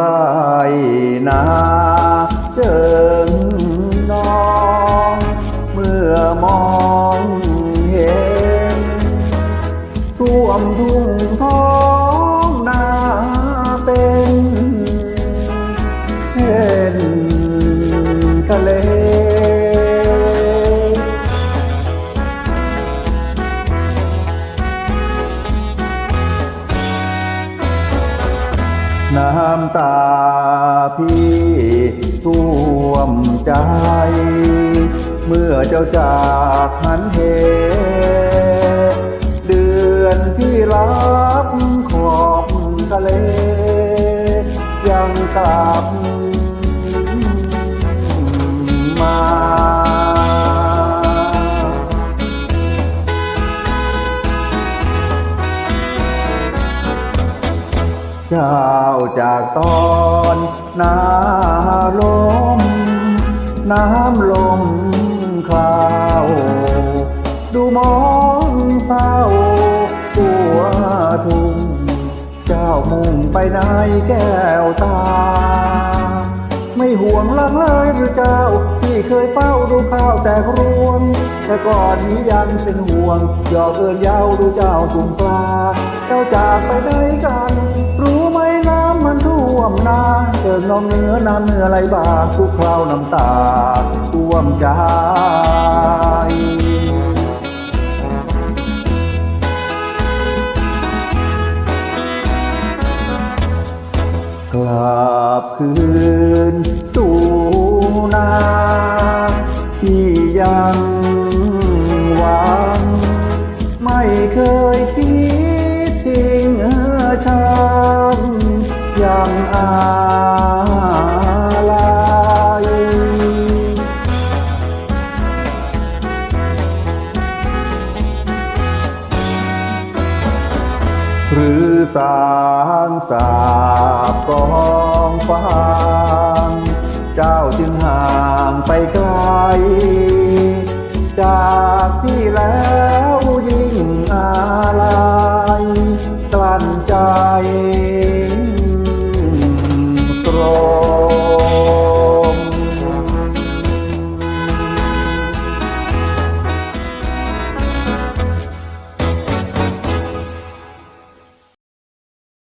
ไรนาเจิงนอง เมื่อมอง น้ำตาพี่ท่วมใจ เมื่อเจ้าจากหันเห เดือนที่รับขอบทะเล ยังกลับ เจ้าจากตอนนาลม น้ำลมคลาว ดูมองเศร้าตัวทุ่งเจ้ามุ่งไปไหนแก้วตา ไม่ห่วงลังเลยหรือเจ้า ที่เคยเฝ้าดูข้าวแตกรวง แต่ก่อนนี้ยังเป็นห่วงหยอกเอินเย้าดูเจ้าสุ่มปลา เจ้าจากไปไหนกัน วมน้าเกิดน้องเนื้อน้ำเนื้อไหลบากทุกคราวน้ำตาท่วมใจกลับคืนสู่ หรือสางสาบกองฟางเจ้าจึงห่างไปไกล จากพี่แล้ว